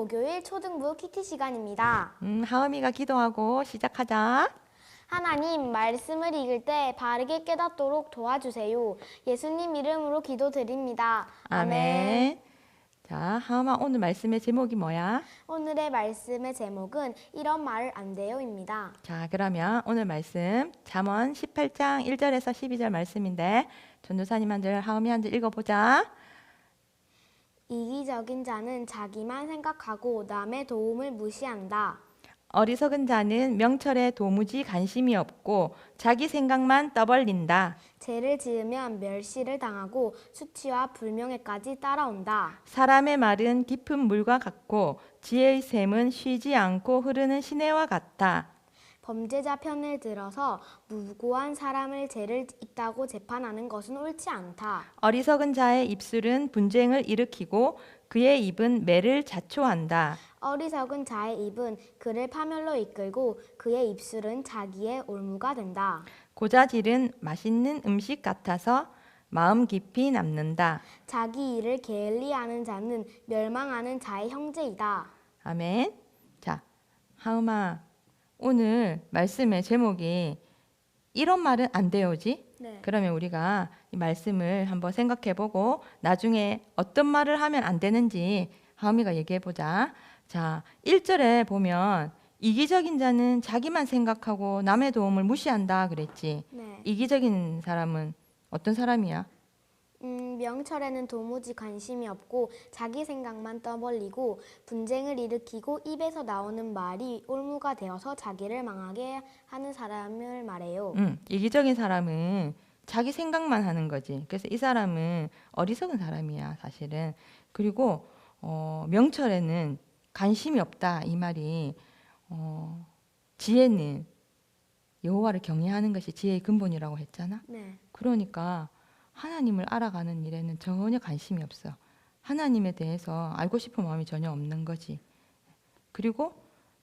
목요일 초등부 키티 시간입니다. 음, 하음이가 기도하고 시작하자. 하나님, 말씀을 읽을 때 바르게 깨닫도록 도와주세요. 예수님 이름으로 기도드립니다. 아멘. 자, 하음아 오늘 말씀의 제목이 뭐야? 오늘의 말씀의 제목은 이런 말을 안 돼요입니다. 자, 그러면 오늘 말씀 잠언 18장 1절에서 12절 말씀인데 전도사님 한 절, 하음이 한절 읽어보자. 이기적인 자는 자기만 생각하고 남의 도움을 무시한다. 어리석은 자는 명철에 도무지 관심이 없고 자기 생각만 떠벌린다. 죄를 지으면 멸시를 당하고 수치와 불명예까지 따라온다. 사람의 말은 깊은 물과 같고 지혜의 샘은 쉬지 않고 흐르는 시내와 같다. 범죄자 편을 들어서 무고한 사람을 죄를 있다고 재판하는 것은 옳지 않다. 어리석은 자의 입술은 분쟁을 일으키고 그의 입은 매를 자초한다. 어리석은 자의 입은 그를 파멸로 이끌고 그의 입술은 자기의 올무가 된다. 고자질은 맛있는 음식 같아서 마음 깊이 남는다. 자기 일을 게을리하는 자는 멸망하는 자의 형제이다. 아멘. 자, 하음아, 오늘 말씀의 제목이 이런 말은 안 돼요지? 네. 그러면 우리가 이 말씀을 한번 생각해 보고 나중에 어떤 말을 하면 안 되는지 하음이가 얘기해 보자. 자, 1절에 보면 이기적인 자는 자기만 생각하고 남의 도움을 무시한다 그랬지. 네. 이기적인 사람은 어떤 사람이야? 음, 명철에는 도무지 관심이 없고 자기 생각만 떠벌리고 분쟁을 일으키고 입에서 나오는 말이 올무가 되어서 자기를 망하게 하는 사람을 말해요. 응, 이기적인 사람은 자기 생각만 하는 거지. 그래서 이 사람은 어리석은 사람이야, 사실은. 그리고 어, 명철에는 관심이 없다 이 말이 어, 지혜는 여호와를 경외하는 것이 지혜의 근본이라고 했잖아. 네. 그러니까 하나님을 알아가는 일에는 전혀 관심이 없어. 하나님에 대해서 알고 싶은 마음이 전혀 없는 거지. 그리고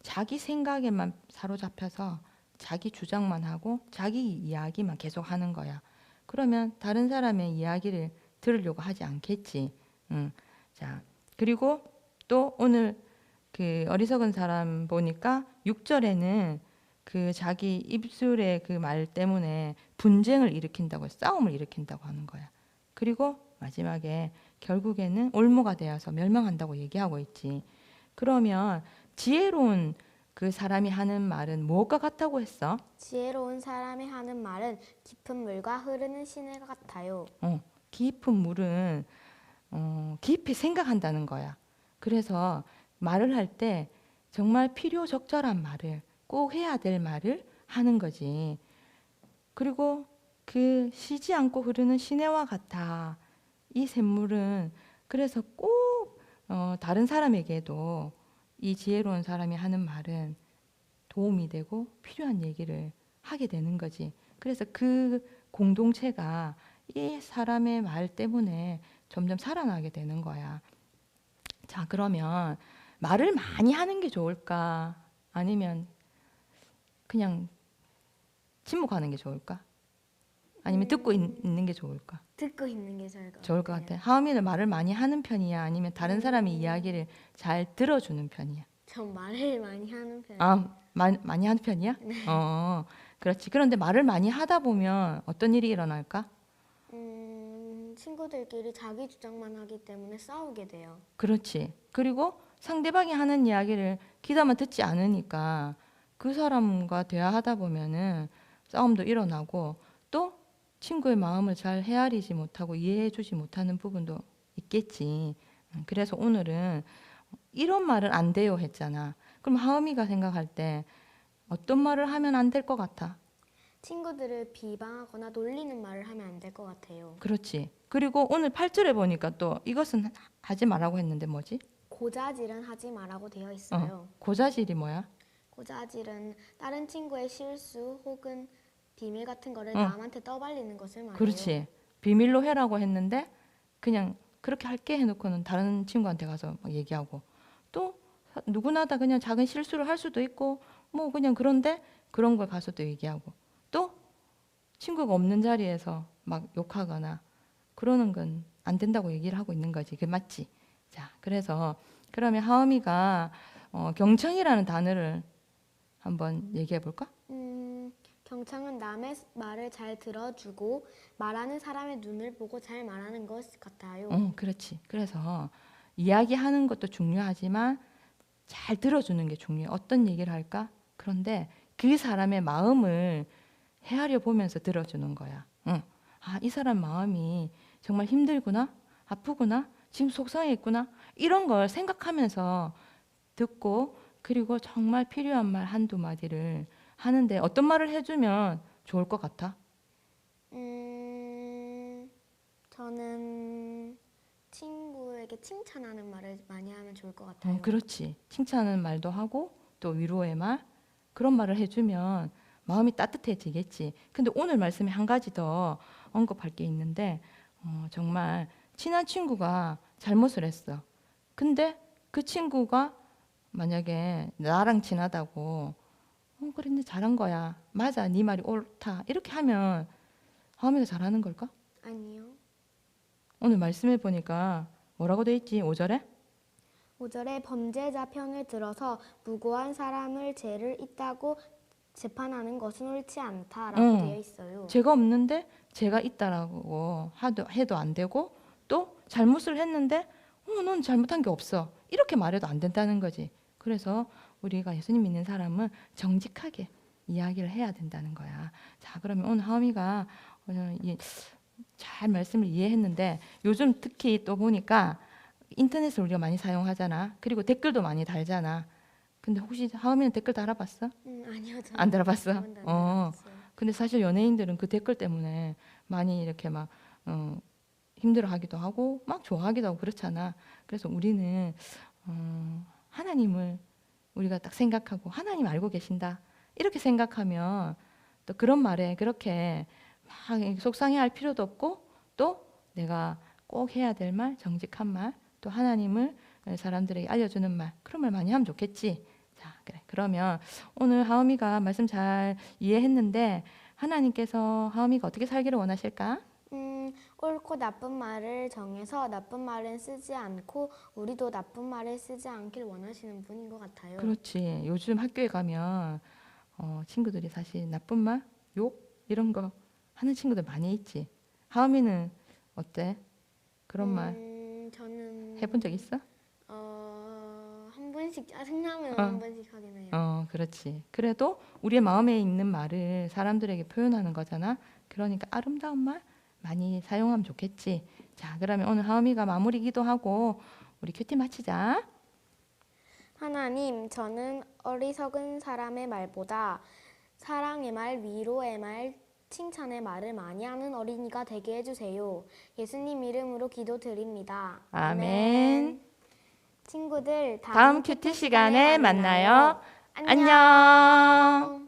자기 생각에만 사로잡혀서 자기 주장만 하고 자기 이야기만 계속 하는 거야. 그러면 다른 사람의 이야기를 들으려고 하지 않겠지. 응. 자, 그리고 또 오늘 그 어리석은 사람 보니까 6절에는 그 자기 입술의 그 말 때문에 분쟁을 일으킨다고 싸움을 일으킨다고 하는 거야. 그리고 마지막에 결국에는 올무가 되어서 멸망한다고 얘기하고 있지. 그러면 지혜로운 그 사람이 하는 말은 무엇과 같다고 했어? 지혜로운 사람이 하는 말은 깊은 물과 흐르는 시내 같아요. 어, 깊은 물은 어, 깊이 생각한다는 거야. 그래서 말을 할 때 정말 필요 적절한 말을 꼭 해야 될 말을 하는 거지. 그리고 그 쉬지 않고 흐르는 시내와 같아. 이 샘물은 그래서 꼭 어, 다른 사람에게도 이 지혜로운 사람이 하는 말은 도움이 되고 필요한 얘기를 하게 되는 거지. 그래서 그 공동체가 이 사람의 말 때문에 점점 살아나게 되는 거야. 자, 그러면 말을 많이 하는 게 좋을까? 아니면 그냥 침묵하는 게 좋을까? 아니면 듣고 있, 는게 좋을까? 듣고 있는 게 좋을 것 좋을 것 같아요. 같아. 하음이는 말을 많이 하는 편이야? 아니면 다른 사람의 이야기를 잘 들어주는 편이야? 전 말을 많이 하는 편. 아, 마, 많이 하는 편이야? 어, 그렇지. 그런데 말을 많이 하다 보면 어떤 일이 일어날까? 음, 친구들끼리 자기 주장만 하기 때문에 싸우게 돼요. 그렇지. 그리고 상대방이 하는 이야기를 귀담아 듣지 않으니까 그 사람과 대화하다 보면은 싸움도 일어나고 또 친구의 마음을 잘 헤아리지 못하고 이해해 주지 못하는 부분도 있겠지. 음, 그래서 오늘은 이런 말은 안 돼요 했잖아. 그럼 하음이가 생각할 때 어떤 말을 하면 안 될 것 같아? 친구들을 비방하거나 놀리는 말을 하면 안 될 것 같아요. 그렇지. 그리고 오늘 8절에 보니까 또 이것은 하지 말라고 했는데 뭐지? 고자질은 하지 말라고 되어 있어요. 고자질이 뭐야? 고자질은 다른 친구의 실수 혹은 비밀 같은 거를 어. 남한테 떠발리는 것을 말해요. 그렇지. 비밀로 해라고 했는데 그냥 그렇게 할게 해놓고는 다른 친구한테 가서 막 얘기하고 또 사- 누구나 다 그냥 작은 실수를 할 수도 있고 뭐 그냥 그런데 그런 걸 가서 또 얘기하고 또 친구가 없는 자리에서 막 욕하거나 그러는 건 안 된다고 얘기를 하고 있는 거지. 그게 맞지? 자, 그래서 그러면 하음이가 어, 경청이라는 단어를 한번 얘기해 볼까? 음, 경청은 남의 말을 잘 들어주고 말하는 사람의 눈을 보고 잘 말하는 것 같아요. 어, 그렇지. 그래서 이야기하는 것도 중요하지만 잘 들어주는 게 중요해. 어떤 얘기를 할까? 그런데 그 사람의 마음을 헤아려 보면서 들어주는 거야. 응. 아, 이 사람 마음이 정말 힘들구나, 아프구나, 지금 속상해 있구나 이런 걸 생각하면서 듣고 그리고 정말 필요한 말 한두 마디를 하는데 어떤 말을 해주면 좋을 것 같아? 음, 저는 친구에게 칭찬하는 말을 많이 하면 좋을 것 같아요. 어, 그렇지. 칭찬하는 말도 하고 또 위로의 말 그런 말을 해주면 마음이 따뜻해지겠지. 근데 오늘 말씀에 한 가지 더 언급할 게 있는데 어, 정말 친한 친구가 잘못을 했어. 근데 그 친구가 만약에 나랑 친하다고 어 그랬네 잘한 거야. 맞아 네 말이 옳다. 이렇게 하면 하음이가 잘하는 걸까? 아니요. 오늘 말씀해 보니까 뭐라고 돼 있지? 5절에? 5절에 범죄자 편을 들어서 무고한 사람을 죄를 있다고 재판하는 것은 옳지 않다라고 응. 되어 있어요. 죄가 없는데 죄가 있다라고 하도 해도 안 되고 또 잘못을 했는데 어, 넌 잘못한 게 없어 이렇게 말해도 안 된다는 거지. 그래서 우리가 예수님 믿는 사람은 정직하게 이야기를 해야 된다는 거야. 자, 그러면 오늘 하음이가 어, 이- 잘 말씀을 이해했는데 요즘 특히 또 보니까 인터넷을 우리가 많이 사용하잖아. 그리고 댓글도 많이 달잖아. 근데 혹시 하음이는 댓글 달아봤어? 음, 아니요. 안 달아봤어? 안 어. 근데 사실 연예인들은 그 댓글 때문에 많이 이렇게 막 어, 힘들어하기도 하고 막 좋아하기도 하고 그렇잖아. 그래서 우리는 어, 하나님을 우리가 딱 생각하고 하나님 알고 계신다 이렇게 생각하면 또 그런 말에 그렇게 막 속상해할 필요도 없고 또 내가 꼭 해야 될 말, 정직한 말, 또 하나님을 사람들에게 알려주는 말 그런 말 많이 하면 좋겠지. 자, 그래. 그러면 오늘 하음이가 말씀 잘 이해했는데 하나님께서 하음이가 어떻게 살기를 원하실까? 음, 옳고 나쁜 말을 정해서 나쁜 말은 쓰지 않고 우리도 나쁜 말을 쓰지 않길 원하시는 분인 것 같아요. 그렇지. 요즘 학교에 가면 어, 친구들이 사실 나쁜 말, 욕 이런 거 하는 친구들 많이 있지. 하음이는 어때? 그런 말 음, 저는 해본 적 있어? 어, 한 번씩 짜증나면 어. 한 번씩 하긴 해요. 어, 그렇지. 그래도 우리의 마음에 있는 말을 사람들에게 표현하는 거잖아. 그러니까 아름다운 말 많이 사용하면 좋겠지. 자, 그러면 오늘 하음이가 마무리 기도 하고 우리 큐티 마치자. 하나님, 저는 어리석은 사람의 말보다 사랑의 말, 위로의 말, 칭찬의 말을 많이 하는 어린이가 되게 해주세요. 예수님 이름으로 기도드립니다. 아멘. 친구들 다음 큐티 시간에 만나요. 안녕. 안녕.